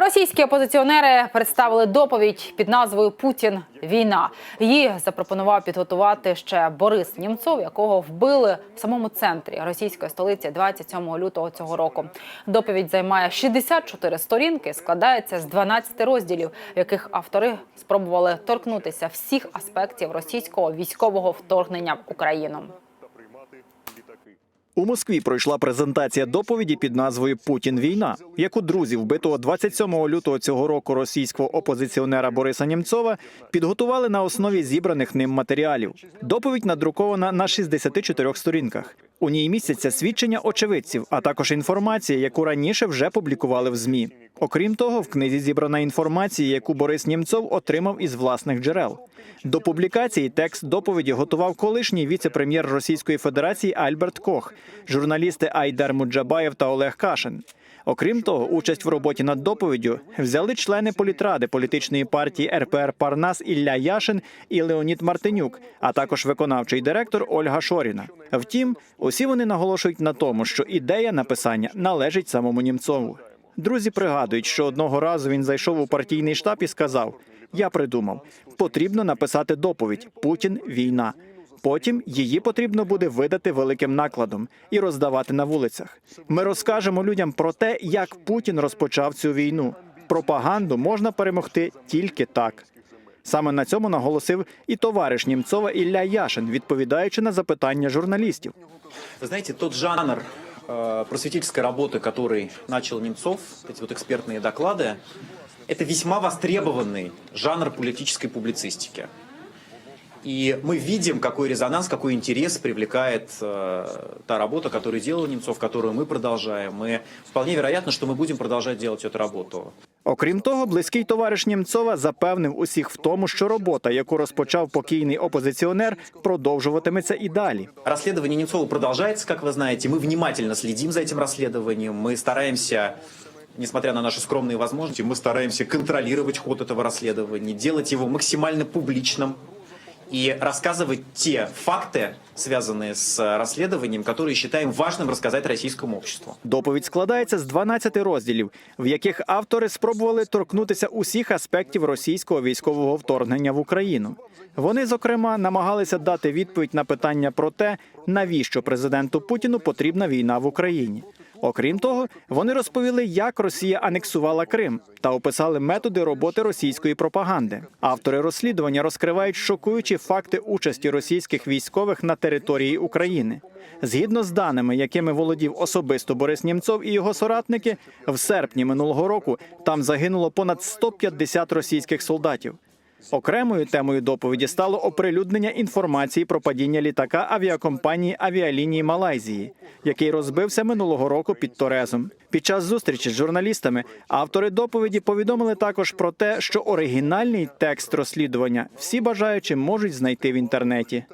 Російські опозиціонери представили доповідь під назвою Путін війна. Її запропонував підготувати ще Борис Німцов, якого вбили в самому центрі російської столиці 27 лютого цього року. Доповідь займає 64 сторінки, складається з 12 розділів, в яких автори спробували торкнутися всіх аспектів російського військового вторгнення в Україну. У Москві пройшла презентація доповіді під назвою Путін війна, яку друзі вбитого 27 лютого цього року російського опозиціонера Бориса Німцова підготували на основі зібраних ним матеріалів. Доповідь надрукована на 64 сторінках. У ній містяться свідчення очевидців, а також інформація, яку раніше вже публікували в змі. Окрім того, в книзі зібрана інформація, яку Борис Німцов отримав із власних джерел. До публікації текст доповіді готував колишній віце-прем'єр Російської Федерації Альберт Кох, журналісти Айдар Муджабаєв та Олег Кашин. Окрім того, участь в роботі над доповіддю взяли члени політради політичної партії РПР Парнас Ілля Яшин і Леонід Мартинюк, а також виконавчий директор Ольга Шоріна. Втім, усі вони наголошують на тому, що ідея написання належить самому Німцову. Друзі пригадують, що одного разу він зайшов у партійний штаб і сказав: Я придумав, потрібно написати доповідь Путін війна. Потім її потрібно буде видати великим накладом і роздавати на вулицях. Ми розкажемо людям про те, як Путін розпочав цю війну. Пропаганду можна перемогти тільки так. Саме на цьому наголосив і товариш Німцова Ілля Яшин, відповідаючи на запитання журналістів. Вы знаете, тот жанр просветительской работы, который начал Немцов, эти вот экспертные доклады, это весьма востребованный жанр политической публицистики. И мы видим, какой резонанс, какой интерес привлекает э, та работа, которую делал Немцов, которую мы продолжаем. И вполне вероятно, что мы будем продолжать делать эту работу. Окрім того, близький товариш Німцова запевнив усіх в тому, що робота, яку розпочав покійний опозиціонер, продовжуватиметься і далі. Расследование Немцова продолжается, как вы знаете. Мы внимательно следим за этим расследованием. Мы стараемся, несмотря на наши скромные возможности, мы стараемся контролировать ход этого расследования, делать его максимально публичным и рассказывать те факты, связанные с расследованием, которые считаем важным рассказать российскому обществу. Доповідь складається з 12 розділів, в яких автори спробували торкнутися усіх аспектів російського військового вторгнення в Україну. Вони, зокрема, намагалися дати відповідь на питання про те, навіщо президенту Путіну потрібна війна в Україні. Окрім того, вони розповіли, як Росія анексувала Крим та описали методи роботи російської пропаганди. Автори розслідування розкривають шокуючі факти участі російських військових на території України. Згідно з даними, якими володів особисто Борис Німцов і його соратники, в серпні минулого року там загинуло понад 150 російських солдатів. Окремою темою доповіді стало оприлюднення інформації про падіння літака авіакомпанії авіалінії Малайзії, який розбився минулого року під Торезом. Під час зустрічі з журналістами автори доповіді повідомили також про те, що оригінальний текст розслідування всі бажаючі можуть знайти в інтернеті.